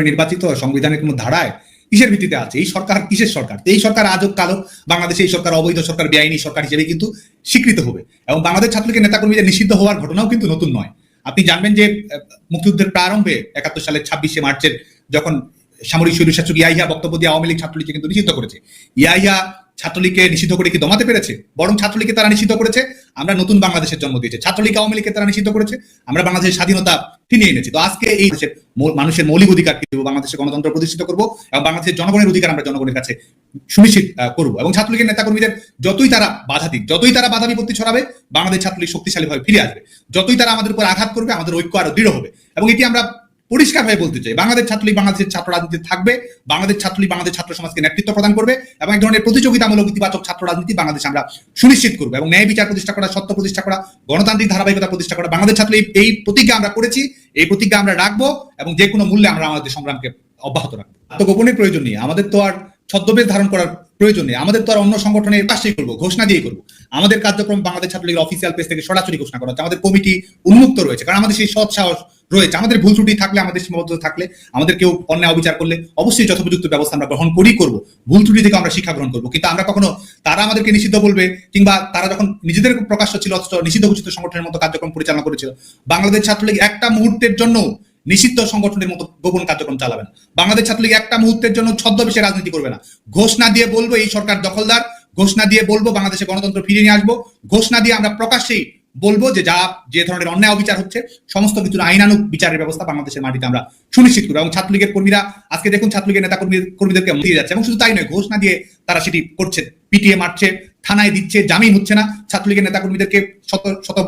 নির্বাচিত সংবিধানের কোনো ধারায় কিসের ভিত্তিতে আছে? এই সরকার কিসের সরকার? এই সরকার আজও কালো। বাংলাদেশে এই সরকার অবৈধ সরকার, বেআইনি সরকার হিসেবে কিন্তু স্বীকৃত হবে। এবং বাংলাদেশ ছাত্রলীগের নেতাকর্মীদের নিষিদ্ধ হওয়ার ঘটনাও কিন্তু নতুন নয়। আপনি জানবেন যে মুক্তিযুদ্ধের প্রারম্ভে একাত্তর সালের ছাব্বিশে মার্চের যখন সামরিক স্বৈরশাসক ইয়াহিয়া বক্তব্য দিয়ে আওয়ামী লীগ ছাত্রলীগকে কিন্তু নিষিদ্ধ করেছে। ইয়াহিয়া ছাত্রলীগকে নিষিদ্ধ করে কি দমাতে পেরেছে? বরং ছাত্রলীগকে তারা নিষিদ্ধ করেছে। আমরা নতুন বাংলাদেশের জন্ম দিয়েছে। ছাত্রলীগ আওয়ামী লীগকে তারা নিষিদ্ধ করেছে। আমরা বাংলাদেশের স্বাধীনতা ফিরিয়ে এনেছি। তো আজকে এই দেশের মানুষের মৌলিক অধিকার কি? দেবো বাংলাদেশের গণতন্ত্র প্রতিষ্ঠিত করব এবং বাংলাদেশের জনগণের অধিকার আমরা জনগণের কাছে সুনিশ্চিত করব। এবং ছাত্রলীগের নেতাকর্মীদের যতই তারা বাধা দিক, যতই তারা বাধা বিপত্তি ছড়াবে, বাংলাদেশ ছাত্রলীগ শক্তিশালীভাবে ফিরে আসবে। যতই তারা আমাদের উপর আঘাত করবে, আমাদের ঐক্য আরও দৃঢ় হবে। এবং এটি আমরা পরিষ্কার ভাবে বলতে চাই। বাংলাদেশ ছাত্রলীগ বাংলাদেশের ছাত্র রাজনীতি থাকবে, বাংলাদেশ ছাত্রলীগ বাংলাদেশ ছাত্র সমাজকে নেতৃত্ব প্রদান করবে এবং এক ধরনের প্রতিযোগিতামূলক ইতিবাচক ছাত্র রাজনীতি বাংলাদেশ আমরা সুনিশ্চিত করব এবং ন্যায় বিচার প্রতিষ্ঠা করা, সত্য প্রতিষ্ঠা করা, গণতান্ত্রিক ধারাবাহিকতা প্রতিষ্ঠা করা বাংলাদেশ ছাত্রলীগ এই প্রতিজ্ঞা আমরা করেছি, এই প্রতিজ্ঞা আমরা রাখব এবং যে কোনো মূল্যে আমরা আমাদের সংগ্রামকে অব্যাহত রাখব। আত্মগোপনের প্রয়োজন নেই। আমাদের তো আর ছদ্মবেশ ধারণ করার প্রয়োজন নেই। আমাদের তো আর অন্য সংগঠনের পাশেই করব, ঘোষণা দিয়ে করব। আমাদের কার্যক্রম বাংলাদেশ ছাত্রলীগের অফিসিয়াল পেজ থেকে সরাসরি ঘোষণা করা হচ্ছে। আমাদের কমিটি উন্মুক্ত রয়েছে, কারণ আমাদের সেই সৎ সাহস রয়েছে। আমাদের ভুল ত্রুটি থাকলে, আমাদের সীমাবদ্ধতা থাকলে, আমাদের কেউ অন্যায় অবিচার করলে অবশ্যই যথোপযুক্ত ব্যবস্থা আমরা গ্রহণ করি করব। ভুল ত্রুটি থেকে আমরা শিক্ষা গ্রহণ করব। কিন্তু আমরা কখনো, তারা আমাদেরকে নিষিদ্ধ বলবে, কিংবা তারা যখন নিজেদের প্রকাশ্য ছিল, অথচ নিষিদ্ধ ঘোষিত সংগঠনের মতো কার্যক্রম পরিচালনা করেছিল। বাংলাদেশ ছাত্রলীগ একটা মুহূর্তের জন্য নিষিদ্ধ সংগঠনের মতো গোপন কার্যক্রম চালাবেন। বাংলাদেশ ছাত্রলীগ একটা মুহূর্তের জন্য ছদ্মবেশে রাজনীতি করবে না। ঘোষণা দিয়ে বলব এই সরকার দখলদার ঘোষণা দিয়ে বলব বাংলাদেশে গণতন্ত্র ফিরিয়ে নিয়ে আসব ঘোষণা দিয়ে আমরা প্রকাশ্যেই বলব যে যা, যে ধরনের অন্যায় অবিচার হচ্ছে, সমস্ত কিছুর আইনানুক বিচারের ব্যবস্থা বাংলাদেশের মাটিতে আমরা সুনিশ্চিত করব। এবং ছাত্রলীগের কর্মীরা, আজকে দেখুন ছাত্রলীগের নেতা কর্মী কর্মীদেরকে দিয়ে যাচ্ছে। এবং শুধু তাই নয় ঘোষণা দিয়ে তারা সেটি করছে পিটিএ মারছে থানায় দিচ্ছে, জামিন হচ্ছে না। ছাত্রলীগের নেতাকর্মীদেরকে শত শত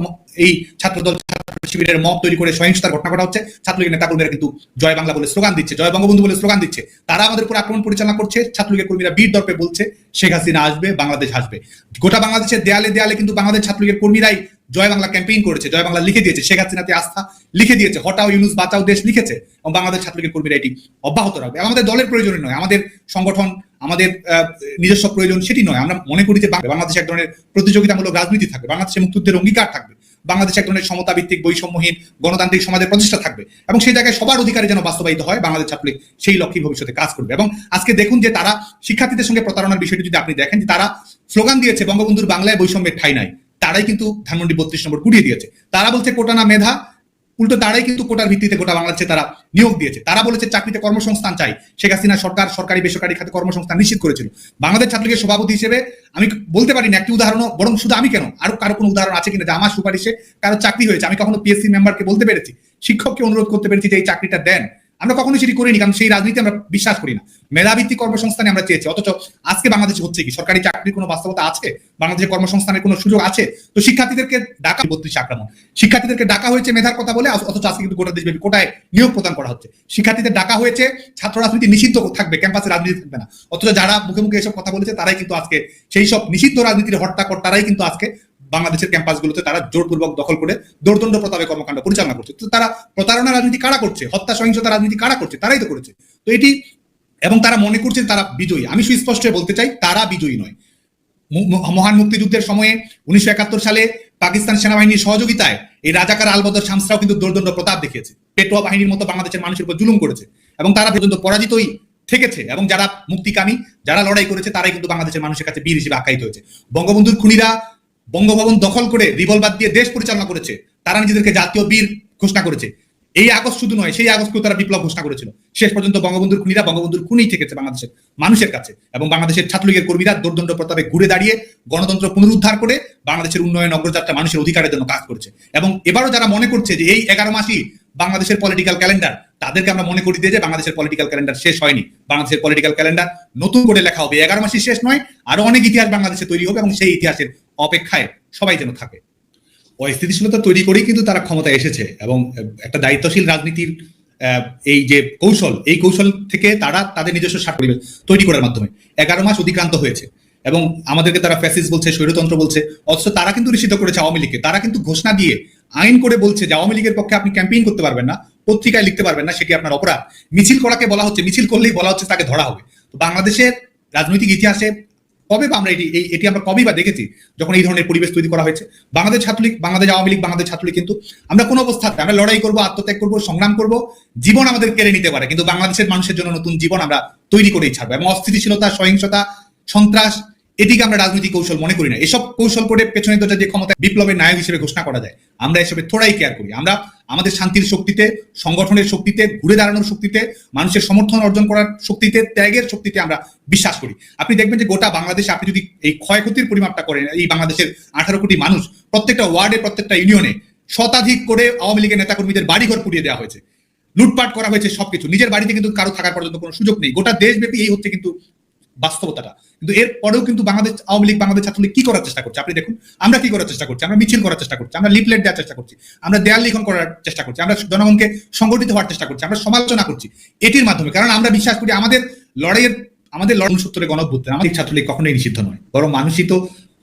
এই ছাত্রদল, ছাত্র শিবিরের মত তৈরি করে সহিংসতার ঘটনা ঘটা হচ্ছে। ছাত্রলীগের নেতাকর্মীরা কিন্তু জয় বাংলা বলে স্লোগান দিচ্ছে, জয় বঙ্গবন্ধু বলে স্লোগান দিচ্ছে। তারা আমাদের উপর আক্রমণ পরিচালনা করছে, ছাত্রলীগের কর্মীরা বীর দর্পে বলছে, শেখ হাসিনা আসবে, বাংলাদেশ আসবে গোটা বাংলাদেশের দেয়ালে দেয়ালে কিন্তু বাংলাদেশ ছাত্রলীগের কর্মীরাই জয় বাংলা ক্যাম্পেইন করেছে, জয় বাংলা লিখে দিয়েছে। শেখ হাসিনাতে আস্থা লিখে দিয়েছে। হটাও ইউনুস, বাঁচাও দেশ লিখেছে এবং বাংলাদেশ ছাত্রলীগের কর্মীরা এটি অব্যাহত রাখবে। আমাদের দলের প্রয়োজন নয়, আমাদের সংগঠন, আমাদের নিজস্ব প্রয়োজন সেটি নয়। আমরা মনে করি যে বাংলাদেশে এক ধরনের প্রতিযোগিতামূলক রাজনীতি থাকবে বাংলাদেশে মুক্তিযুদ্ধের অঙ্গীকার থাকবে, বাংলাদেশে এক ধরনের সমতা ভিত্তিক বৈষম্যহীন গণতান্ত্রিক সমাজের প্রতিষ্ঠা থাকবে এবং সেই জায়গায় সবার অধিকারে যেন বাস্তবায়িত হয়, বাংলাদেশ ছাত্রলীগ সেই লক্ষ্যে ভবিষ্যতে কাজ করবে। এবং আজকে দেখুন যে তারা শিক্ষার্থীদের সঙ্গে প্রতারণার বিষয়টি যদি আপনি দেখেন যে তারা স্লোগান দিয়েছে, বঙ্গবন্ধুর বাংলায় বৈষম্যের ঠাই নাই। তারাই কিন্তু ধানমন্ডি বত্রিশ নম্বর কুড়িয়ে দিয়েছে। তারা বলছে কোটা না মেধা, উল্টো তারাই কিন্তু কোটার ভিত্তিতে গোটা বাংলাদেশে তারা নিয়োগ দিয়েছে। তারা বলেছে চাকরিতে কর্মসংস্থান চাই। শেখ হাসিনা সরকার, সরকারি বেসরকারি খাতে কর্মসংস্থান নিশ্চিত করেছিল। বাংলাদেশ ছাত্রলীগের সভাপতি হিসেবে আমি বলতে পারি না একটি উদাহরণও, বরং শুধু আমি কেন? আরও কারও কোনো উদাহরণ আছে কিনা যে আমার সুপারিশে কারও চাকরি হয়েছে? আমি কখনো পিএসসি মেম্বারকে বলতে পেরেছি? শিক্ষককে অনুরোধ করতে পেরেছি যে এই চাকরিটা দেন। আমরা কখনো সেটি করিনি, কারণ সেই রাজনীতি আমরা বিশ্বাস করি না। মেধাভিত্তিক কর্মসংস্থানে আমরা চেয়েছি। অথচ আজকে বাংলাদেশে হচ্ছে কি? সরকারি চাকরির কোনো বাস্তবতা আছে? বাংলাদেশে কর্মসংস্থানের কোনো সুযোগ আছে? তো শিক্ষার্থীদেরকে ডাকা বত্রিশ আক্রমণ। শিক্ষার্থীদেরকে ডাকা হয়েছে মেধার কথা বলে অথচ আজকে কিন্তু গোটা দেশব্যাপী কোটায় নিয়োগ প্রদান করা হচ্ছে। শিক্ষার্থীদের ডাকা হয়েছে, ছাত্র রাজনীতি নিষিদ্ধ থাকবে, ক্যাম্পাসে রাজনীতি থাকবে না। অথচ যারা মুখে মুখে এসব কথা বলেছে, তারাই কিন্তু আজকে সেই সব নিষিদ্ধ রাজনীতির হট্টাকর্তারাই কিন্তু আজকে বাংলাদেশের ক্যাম্পাসগুলোতে তারা জোরপূর্বক দখল করে দৌর্দণ্ড প্রতাপে কর্মকাণ্ড পরিচালনা করছে। তো তারা প্রতারণা রাজনীতি কারা করছে? হত্যা, সহিংসতা রাজনীতি কারা করছে? তারাই তো করেছে। তো এটি এবং তারা মনে করছেন তারা বিজয়ী। আমি সুস্পষ্ট বলতে চাই, তারা বিজয়ী নয়। মহান মুক্তিযুদ্ধের সময়ে উনিশশো একাত্তর সালে পাকিস্তান সেনাবাহিনীর সহযোগিতায় এই রাজাকার আলবদর শামসরাও কিন্তু দৌর্দণ্ড প্রতাপ দেখিয়েছে। পেটোয়া বাহিনীর মতো বাংলাদেশের মানুষের উপর জুলুম করেছে এবং তারা পর্যন্ত পরাজিতই থেকেছে এবং যারা মুক্তিকামী, যারা লড়াই করেছে, তারাই কিন্তু বাংলাদেশের মানুষের কাছে বীর হিসেবে আখ্যায়িত হয়েছে। বঙ্গবন্ধুর খুনিরা বঙ্গভবন দখল করে রিভলভার দিয়ে দেশ পরিচালনা করেছে, তারা নিজেদেরকে জাতীয় বীর ঘোষণা করেছে। এই আগস্ট শুধু নয়, সেই আগস্টকেও তারা বিপ্লব ঘোষণা করেছিল। শেষ পর্যন্ত বঙ্গবন্ধুর খুনিরা বঙ্গবন্ধুর খুনি থেকেছে বাংলাদেশের মানুষের কাছে এবং বাংলাদেশের ছাত্রলীগের কর্মীরা দুর্দণ্ড প্রতাপে ঘুরে দাঁড়িয়ে গণতন্ত্র পুনরুদ্ধার করে বাংলাদেশের উন্নয়ন, অগ্রযাত্রা মানুষের অধিকারের জন্য কাজ করেছে। এবং এবারও যারা মনে করছে যে এই এগারো মাসই বাংলাদেশের পলিটিক্যাল ক্যালেন্ডার তাদেরকে আমরা মনে করি দিয়ে যে বাংলাদেশের পলিটিক্যাল ক্যালেন্ডার শেষ হয়নি। বাংলাদেশের পলিটিক্যাল ক্যালেন্ডার নতুন করে লেখা হবে। এগারো মাসই শেষ নয়, আরও অনেক ইতিহাস বাংলাদেশে তৈরি হবে এবং সেই ইতিহাসের অপেক্ষায় সবাই যেন থাকে। অস্থিতিশীলতা তৈরি করেই কিন্তু তারা ক্ষমতায় এসেছে এবং একটা দায়িত্বশীল রাজনীতির এই যে কৌশল, এই কৌশল থেকে তারা তাদের নিজস্ব স্বার্থ পরিবেশ তৈরি করার মাধ্যমে এগারো মাস অতিক্রান্ত হয়েছে এবং আমাদেরকে তারা ফ্যাসিস বলছে, স্বৈরতন্ত্র বলছে, অথচ তারা কিন্তু নিষিদ্ধ করেছে আওয়ামী লীগকে। তারা কিন্তু ঘোষণা দিয়ে আইন করে বলছে যে আওয়ামী লীগের পক্ষে আপনি ক্যাম্পেইন করতে পারবেন না, পত্রিকায় লিখতে পারবেন না সেটি আপনার অপরাধ? মিছিল করাকে বলা হচ্ছে, মিছিল করলেই বলা হচ্ছে তাকে ধরা হবে। তো বাংলাদেশের রাজনৈতিক ইতিহাসে কবে বা আমরা এটি, এই- এটি আমরা কবেই বা দেখেছি যখন এই ধরনের পরিবেশ তৈরি করা হয়েছে? বাংলাদেশ ছাত্রলীগ, বাংলাদেশ আওয়ামী লীগ, বাংলাদেশ ছাত্রলীগ কিন্তু আমরা কোনো অবস্থাতে, আমরা লড়াই করব, আত্মত্যাগ করব, সংগ্রাম করব, জীবন আমাদের কেড়ে নিতে পারে। কিন্তু বাংলাদেশের মানুষের জন্য নতুন জীবন আমরা তৈরি করেই ছাড়বো এবং অস্থিতিশীলতা, সহিংসতা, সন্ত্রাস এটিকে আমরা রাজনৈতিক কৌশল মনে করি না। এসব কৌশল করে পেছনে তো যে ক্ষমতা, বিপ্লবের নায়ক হিসেবে ঘোষণা করা যায়, আমরা এসবে থোড়াই কেয়ার করি। আমরা আমাদের শান্তির শক্তিতে, সংগঠনের শক্তিতে, ঘুরে দাঁড়ানোর শক্তিতে, মানুষের সমর্থন অর্জন করার শক্তিতে, ত্যাগের শক্তিতে আমরা বিশ্বাস করি। আপনি দেখবেন যে গোটা বাংলাদেশে আপনি যদি এই ক্ষয়ক্ষতির পরিমাপটা করেন, এই বাংলাদেশের আঠারো কোটি মানুষ, প্রত্যেকটা ওয়ার্ডে, প্রত্যেকটা ইউনিয়নে শতাধিক করে আওয়ামী লীগের নেতাকর্মীদের বাড়িঘর পুড়িয়ে দেওয়া হয়েছে। লুটপাট করা হয়েছে সবকিছু। নিজের বাড়িতে কিন্তু কারও থাকার পর্যন্ত কোনো সুযোগ নেই। গোটা দেশব্যাপী এই হচ্ছে কিন্তু বাস্তবতাটা। কিন্তু এর পরেও কিন্তু বাংলাদেশ, আওয়ামী লীগ, বাংলাদেশ ছাত্রলীগ কি করার চেষ্টা করছে? আপনি দেখুন, আমরা কি করার চেষ্টা করছি? আমরা মিছিল করার চেষ্টা করছি, আমরা লিফলেট দেওয়ার চেষ্টা করছি, আমরা দেয়াল লিখন করার চেষ্টা করছি, আমরা জনগণকে সংগঠিত হওয়ার চেষ্টা করছি, আমরা সমালোচনা করছি এটির মাধ্যমে। কারণ আমরা বিশ্বাস করি আমাদের লড়াইয়ের, আমাদের লড়াই সূত্রে গণভ্যুত্থান আমাদের ছাত্রলীগ কখনোই নিষিদ্ধ নয়। বরং মানুষই তো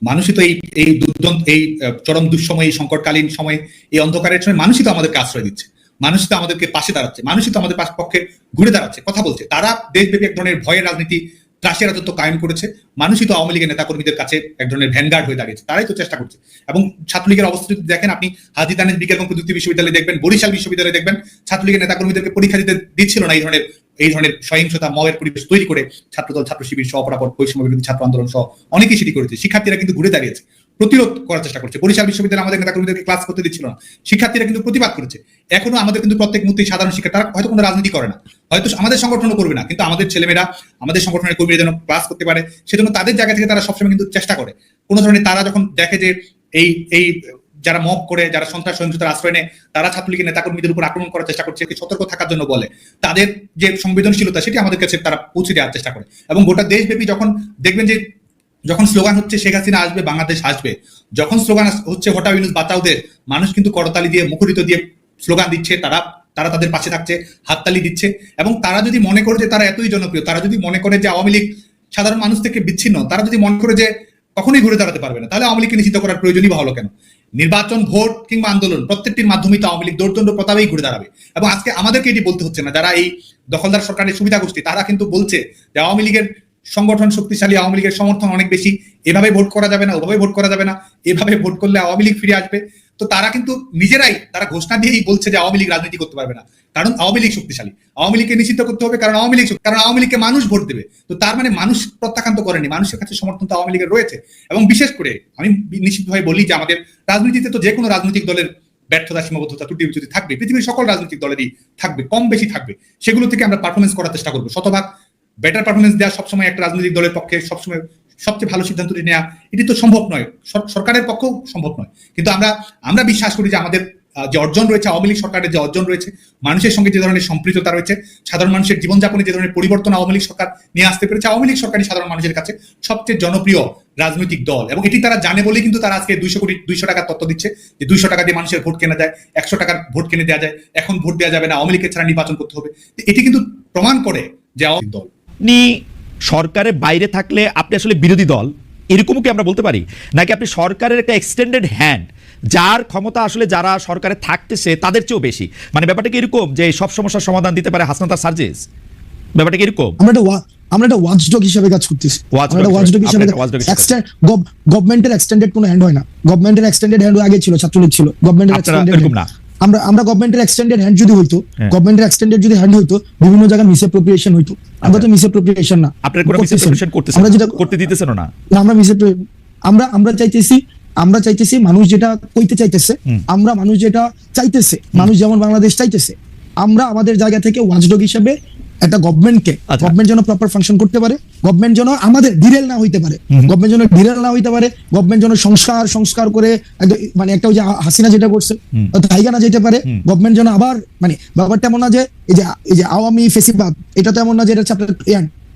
মানুষই তো এই এই দুর্দন্ত, এই চরম দুঃসময়, এই সংকটকালীন সময়, এই অন্ধকারের সময় মানুষই তো আমাদেরকে আশ্রয় দিচ্ছে। মানুষই তো আমাদেরকে পাশে দাঁড়াচ্ছে, মানুষই তো আমাদের পক্ষে ঘুরে দাঁড়াচ্ছে, কথা বলছে। তারা দেশব্যাপী এক ধরনের ভয়ের রাজনীতি ত্রাসের তো কায়েম করেছে। মানুষই তো আওয়ামী লীগের নেতাকর্মীদের কাছে এক ধরনের ভ্যানগার্ড হয়ে দাঁড়িয়েছে, তারাই তো চেষ্টা করছে। এবং ছাত্রলীগের অবস্থা যদি দেখেন, আপনি হাজি দানেশ বিজ্ঞান এবং প্রযুক্তি বিশ্ববিদ্যালয়ে দেখবেন, বরিশাল বিশ্ববিদ্যালয়ে দেখবেন, ছাত্রলীগের নেতাকর্মীদেরকে পরীক্ষা দিতে দিচ্ছিল না এই ধরনের এই ধরনের সহিংসতা মবের পরিবেশ তৈরি করে ছাত্রদল, ছাত্র শিবির সহ অপরাপর বৈষম্য বিরোধী ছাত্র আন্দোলন সহ অনেকেই সেটি করেছে। শিক্ষার্থীরা কিন্তু ঘুরে দাঁড়িয়েছে, প্রতিরোধ করার চেষ্টা করছে। বরিশাল বিশ্ববিদ্যালয় আমাদের নেতাকর্মীদেরকে ক্লাস করতে দিচ্ছিল না। শিক্ষার্থীরা কিন্তু প্রতিবাদ করেছে। এখনও আমাদের কিন্তু প্রত্যেক মুহূর্তে সাধারণ শিক্ষা, তারা হয়তো কোনো রাজনীতি করে না, হয়তো আমাদের সংগঠনও করবে না, কিন্তু আমাদের ছেলেমেয়েরা, আমাদের সংগঠনের কর্মীরা যেন ক্লাস করতে পারে সেজন্য তাদের জায়গা থেকে তারা সবসময় কিন্তু চেষ্টা করে। কোনো ধরনের তারা যখন দেখে যে এই এই যারা মব করে, যারা সন্ত্রাস সহিংসতার আশ্রয় নেয়, তারা ছাত্রলীগের নেতাকর্মীদের উপর আক্রমণ করার চেষ্টা করছে সতর্ক থাকার জন্য বলে। তাদের যে সংবেদনশীলতা, সেটি আমাদের কাছে তারা পৌঁছে দেওয়ার চেষ্টা করে। এবং গোটা দেশব্যাপী যখন দেখবেন যে, যখন স্লোগান হচ্ছে, শেখ হাসিনা আসবে, বাংলাদেশ আসবে। যখন স্লোগান হচ্ছে হটাও ইউনুস বাঁচাওদের মানুষ কিন্তু করতালি দিয়ে, মুখরিত দিয়ে স্লোগান দিচ্ছে, তারা তারা তাদের পাশে থাকছে, হাততালি দিচ্ছে। এবং তারা যদি মনে করে যে তারা এতই জনপ্রিয়, তারা যদি মনে করে যে আওয়ামী লীগ সাধারণ মানুষ থেকে বিচ্ছিন্ন, তারা যদি মনে করে যে কখনোই ঘুরে দাঁড়াতে পারবে না, তাহলে আওয়ামী লীগকে নিষিদ্ধ করার প্রয়োজনই বা হলো কেন? নির্বাচন, ভোট কিংবা আন্দোলন, প্রত্যেকটির মাধ্যমে তো আওয়ামী লীগ দৌড়দণ্ড প্রতাপেই ঘুরে দাঁড়াবে। এবং আজকে আমাদেরকে এটি বলতে হচ্ছে না, যারা এই দখলদার সরকারের সুবিধা গোষ্ঠী, তারা কিন্তু বলছে যে আওয়ামী লীগের সংগঠন শক্তিশালী, আওয়ামী লীগের সমর্থন অনেক বেশি, এভাবে ভোট করা যাবে না, ওভাবে ভোট করা যাবে না, এভাবে ভোট করলে আওয়ামী লীগ ফিরে আসবে। তো তারা কিন্তু নিজেরাই, তারা ঘোষণা দিয়েই বলছে যে আওয়ামী লীগ রাজনীতি করতে পারবে না। কারণ আওয়ামী লীগ শক্তিশালী। আওয়ামী লীগকে নিষিদ্ধ করতে হবে কারণ আওয়ামী লীগ কারণ আওয়ামী লীগকে মানুষ ভোট দেবে। তো তার মানে মানুষ প্রত্যাখ্যান করেনি। মানুষের কাছে সমর্থন তো আওয়ামী লীগের রয়েছে। এবং বিশেষ করে আমি নিশ্চিতভাবে বলি যে আমাদের রাজনীতিতে তো যে কোনো রাজনৈতিক দলের ব্যর্থতা, সীমাবদ্ধতা, ত্রুটি বিচ্যুতি থাকবে। পৃথিবীর সকল রাজনৈতিক দলেরই থাকবে, কম বেশি থাকবে। সেগুলো থেকে আমরা পারফরমেন্স করার চেষ্টা করব। শতভাগ বেটার পারফরমেন্স দেওয়া সবসময় একটা রাজনৈতিক দলের পক্ষে সবসময় সবচেয়ে ভালো সিদ্ধান্তটি নেওয়া এটি তো সম্ভব নয়। সর- সরকারের পক্ষেও সম্ভব নয়। কিন্তু আমরা আমরা বিশ্বাস করি যে আমাদের যে অর্জন রয়েছে, আওয়ামী লীগ সরকারের যে অর্জন রয়েছে, মানুষের সঙ্গে যে ধরনের সম্পৃক্ততা রয়েছে, সাধারণ মানুষের জীবনযাপনে যে ধরনের পরিবর্তন আওয়ামী লীগ সরকার নিয়ে আসতে পেরেছে, আওয়ামী লীগ সরকারই সাধারণ মানুষের কাছে সবচেয়ে জনপ্রিয় রাজনৈতিক দল। এবং এটি তারা জানে বলেই কিন্তু তারা আজকে দুইশো কোটি, দুইশো টাকার তত্ত্ব দিচ্ছে যে দুইশো টাকা দিয়ে মানুষের ভোট কেনা যায়, একশো টাকার ভোট কিনে দেওয়া যায়, এখন ভোট দেওয়া যাবে না, আওয়ামী লীগের ছাড়া নির্বাচন করতে হবে। এটি কিন্তু প্রমাণ করে যে আওয়ামী দল। সরকারের বাইরে থাকলে আপনি আসলে বিরোধী দল এরকমও কি আমরা বলতে পারি? নাকি আপনি সরকারের একটা এক্সটেন্ডেড হ্যান্ড যার ক্ষমতা আসলে যারা সরকারে থাকতেছে তাদের চেয়েও বেশি? মানে ব্যাপারটা কি এরকম যে সব সমস্যার সমাধান দিতে পারে হাসনাতার সার্জেস? ব্যাপারটা কি এরকম? আমরা একটা আমরা একটা ওয়াচডগ হিসেবে কাজ করতেছি। আমরা ওয়াচডগ হিসেবে। গভর্নমেন্টের এক্সটেন্ডেড কোনো হ্যান্ড হয় না। গভর্নমেন্টের এক্সটেন্ডেড হ্যান্ড আগে ছিল ছাত্রলীগ ছিল। গভর্নমেন্টের এক্সটেন্ডেড এরকম না। আমরা আমরা গভর্নমেন্টের এক্সটেন্ডেড হ্যান্ড যদি হইতো হ্যাঁ। গভর্নমেন্টের এক্সটেন্ডেড যদি হ্যান্ড হইতো বিভিন্ন জায়গায় মিসঅ্যাপ্রোপ্রিয়েশন হইতো। আমরা তো মিসঅ্যাপ্রোপ্রিয়েশন না আপনার কোনো মিস। করতেছেন আমরা যেটা করতে দিতেছেন না? না, আমরা মিসে আমরা আমরা চাইতেছি আমরা চাইতেছি মানুষ যেটা কইতে চাইতেছে আমরা মানুষ যেটা চাইতেছে মানুষ যেমন বাংলাদেশ চাইতেছে আমরা আমাদের জায়গা থেকে ওয়াচডগ হিসেবে একটা গভর্নমেন্টকে কে গভর্নমেন্ট যেন প্রপার ফাংশন করতে পারে গভর্নমেন্ট যেন আমাদের ডিরেল না হইতে পারে গভর্নমেন্ট যেন ডিরেল না হইতে পারে গভর্নমেন্ট যেন সংস্কার সংস্কার করে মানে একটা ওই যে হাসিনা যেটা করছে হুম। না যেতে পারে গভর্নমেন্ট যেন আবার মানে ব্যাপারটা এমন না যে এই যে এই যে আওয়ামী ফেসিবাদ এটা তো এমন না যে এটা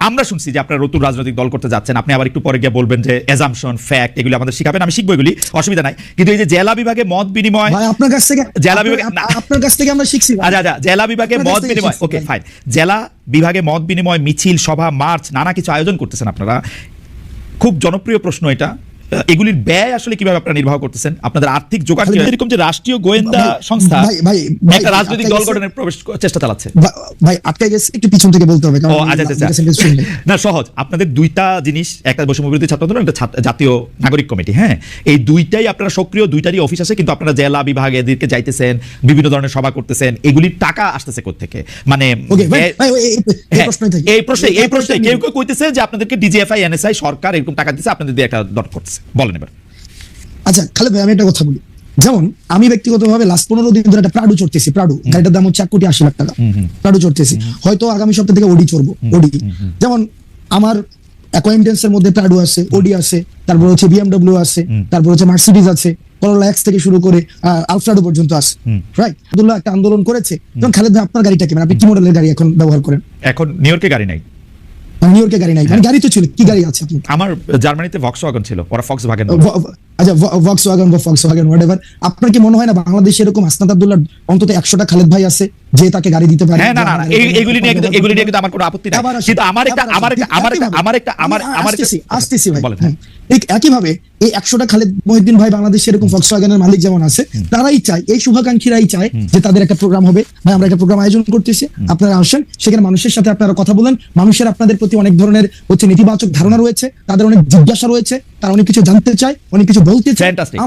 আমরা শুনছি যে আপনারা নতুন রাজনৈতিক দল করতে যাচ্ছেন। আপনি আবার একটু পরে গিয়ে বলবেন যে এজামশন ফ্যাক্ট এগুলো আমাদের শিখাবেন আমি শিখব এগুলি। অসুবিধা নাই। কিন্তু এই যে জেলা বিভাগে মত বিনিময় আপনার কাছ থেকে জেলা বিভাগে- আপনার কাছ থেকে আমরা শিখছি আচ্ছা আচ্ছা জেলা বিভাগে মত বিনিময় ওকে। ফাইন জেলা বিভাগে মত বিনিময় মিছিল সভা মার্চ নানা কিছু আয়োজন করতেছেন আপনারা। খুব জনপ্রিয় প্রশ্ন এটা। এগুলির ব্যয় আসলে কীভাবে আপনারা নির্বাহ করতেছেন? আপনাদের আর্থিক যোগান এরকম যে রাষ্ট্রীয় গোয়েন্দা সংস্থা একটা রাজনৈতিক দল গঠনের প্রবেশ চেষ্টা চালাচ্ছে। ভাই আটকে গেছে একটু পিছন থেকে বলতে হবে কারণ আচ্ছা আচ্ছা, আচ্ছা। না সহজ। আপনাদের দুইটা জিনিস একটা বৈষম্য বিরোধী ছাত্র আন্দোলন একটা জাতীয় নাগরিক কমিটি হ্যাঁ? এই দুইটাই আপনারা সক্রিয় দুইটারই অফিস আছে কিন্তু আপনারা জেলা বিভাগে এদেরকে যাইতেছেন বিভিন্ন ধরনের সভা করতেছেন এগুলির টাকা আসতেছে থেকে মানে এই- এই হ্যাঁ, এই প্রশ্নে এই প্রশ্নে কেউ কেউ কইতেছে যে আপনাদেরকে ডিজিএফআই এনএসআই সরকার এরকম টাকা দিচ্ছে আপনাদের দিয়ে একটা দর করতেছে। বলেন এবার। আচ্ছা খালেদ ভাই আমি একটা কথা বলি। যেমন আমি ব্যক্তিগতভাবে লাস্ট পনেরো দিন ধরে একটা প্রাডু চড়তেছি প্রাডু গাড়িটার দাম হচ্ছে এক কোটি আশি লাখ টাকা। প্রাডু চড়তেছি। হয়তো আগামী সপ্তাহ থেকে ওডি চড়বো ওডি যেমন আমার অ্যাকোয়েন্টেন্স এর মধ্যে প্রাডু আছে ওডি আছে তারপর হচ্ছে বিএমডব্লিউ আছে তারপর হচ্ছে মার্সিডিজ আছে করোলা এক্স থেকে শুরু করে আলফ্রাডো পর্যন্ত আছে রাইট আব্দুল্লাহ একটা আন্দোলন করেছে। যেমন খালেদ ভাই আপনার গাড়িটা কি মানে আপনি কি মডেলের গাড়ি এখন ব্যবহার করেন? এখন নিউ ইয়র্কে গাড়ি নাই। নিউ ইয়র্কে গাড়ি নাই। মানে গাড়ি তো ছিল। কি গাড়ি আছে? আমার জার্মানিতে ভক্স ছিল। ওরা ফক্স ভাগেন আচ্ছা ভক্স ওয়াগন বা ফক্স ওয়াগন হোয়াট এভার আপনার কি মনে হয় না বাংলাদেশে এরকম হাসনাত আব্দুল্লাহ অন্তত একশোটা খালেদ ভাই আছে যে তাকে গাড়ি দিতে পারে? হ্যাঁ না না না এগুলি নিয়ে কিন্তু এগুলি নিয়ে কিন্তু আমার কোনো আপত্তি নাই। কিন্তু আমার একটা আমার একটা আমার একটা আমার একটা আমার আমার আসতেছি, ভাই। বলেন হুম। একইভাবে এই একশোটা খালেদ মহিউদ্দিন ভাই বাংলাদেশে এরকম ফক্স ওয়াগনের মালিক যেমন আছে তারাই চায় এই শুভাকাঙ্ক্ষীরাই চায় যে তাদের একটা প্রোগ্রাম হবে। ভাই আমরা একটা প্রোগ্রাম আয়োজন করতেছি। আপনারা আসেন সেখানে মানুষের সাথে আপনারা কথা বলেন। মানুষের আপনাদের প্রতি অনেক ধরনের হচ্ছে নেতিবাচক ধারণা রয়েছে তাদের অনেক জিজ্ঞাসা রয়েছে তারা অনেক কিছু জানতে চায় অনেক কিছু বলতে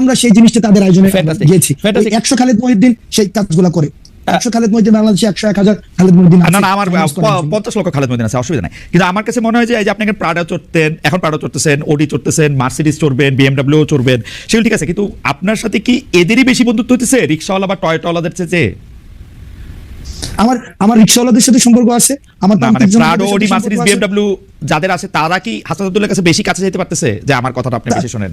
আমরা সেই জিনিসটা তাদের আয়োজনে গিয়েছি একশো খালেদ মহিউদ্দিন সেই কাজগুলো করে। একশো খালেদ মহিউদ্দিন বাংলাদেশে একশো এক হাজার খালেদ মহিউদ্দিন না না আমার মানুষ করার জন্য। পঞ্চাশ লক্ষ খালেদ মদিন আছে অসুবিধা নাই। কিন্তু আমার কাছে মনে হয় যে এই যে আপনি প্রাডা চড়তেন এখন প্রাডা চড়তেছেন ওডি চড়তেছেন মার্সিডিজ চড়বেন বিএমডাব্লিউ চড়বেন সেগুলো ঠিক আছে। কিন্তু আপনার সাথে কি এদেরই বেশি বন্ধুত্ব রিক্সাওয়ালা বা টয়টাওয়ালাদের চেয়ে আমার আমার রিক্সাওয়ালাদের সাথে সম্পর্ক আছে আমার মানে প্রাডো ওডি বিএমডাব্লিউ যাদের আছে তারা কি হাসান কাছে বেশি কাছে যেতে পারতেছে? যে আমার কথাটা আপনি বেশি শোনেন।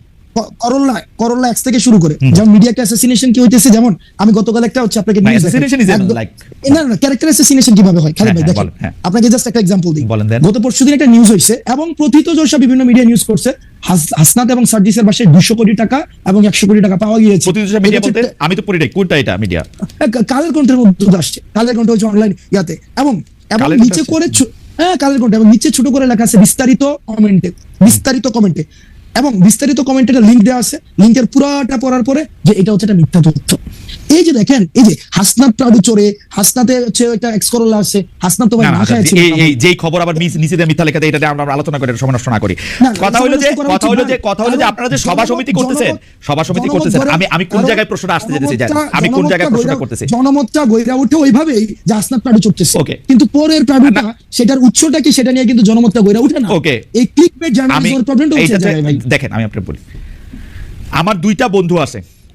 Corolla Corolla X থেকে শুরু করে। যেমন মিডিয়া অ্যাসাসিনেশন কি হইতেছে যেমন আমি গতকাল একটা হচ্ছে আপনাকে না, news দেখাই। assassination is একদম- like- এ, না না ক্যারেক্টার অ্যাসাসিনেশন কীভাবে হয়? খালেদ ভাই দেখেন। আপনাকে জাস্ট একটা এক্সাম্পল দিই। গত পরশুদিন একটা নিউজ হয়েছে এবং প্রথিত জোরসা বিভিন্ন মিডিয়া নিউজ করছে। হাসনাত এবং সার্জিসের বাসায় দুশো কোটি টাকা এবং একশো কোটি টাকা পাওয়া গিয়েছে। আমি তো কোনটা এটা মিডিয়া কা- কালের কণ্ঠের মধ্যে আসছে। কালের কণ্ঠ হচ্ছে অনলাইন ইয়াতে। এবং এবং নিচে করে হ্যাঁ কালের কণ্ঠ। এবং নিচে ছোট করে লেখা আছে বিস্তারিত কমেন্টে বিস্তারিত কমেন্টে এবং বিস্তারিত কমেন্টের লিঙ্ক দেওয়া আছে। লিঙ্কের পুরাটা পড়ার পরে যে এটা হচ্ছে একটা মিথ্যা তথ্য। এই যে দেখেন এই যে হাসনাত প্রাডু চোরে হাসনাতে হচ্ছে একটা এক্স করোলা আছে হাসনাত তো ভাই না, খায় ছিল এই এই যেই খবর আবার নিচ- নিচে দিয়ে মিথ্যা লেখা দেয়, এটা আমরা আলোচনা করে সময় নষ্ট না করি কথা হলো যে কথা হলো যে কথা হলো যে আপনারা যে সভা সমিতি করতেছেন সভা সমিতি করতেছেন আমি আমি কোন জায়গায় প্রশ্নটা আসতে যেতেছি আমি কোন জায়গায় প্রশ্নটা করতেছি? জনমতটা গইরা উঠে ওইভাবেই যে হাসনাত প্রাডু চড়তেছে. কিন্তু পরের প্রাডুটা সেটার উৎসটা কি সেটা নিয়ে কিন্তু জনমতটা গইরা উঠে না। Okay. এই ক্লিক আমি জার্নালিজমের প্রবলেমটা হচ্ছে দেখেন আমি আপনাকে বলি। আমার দুইটা বন্ধু আছে।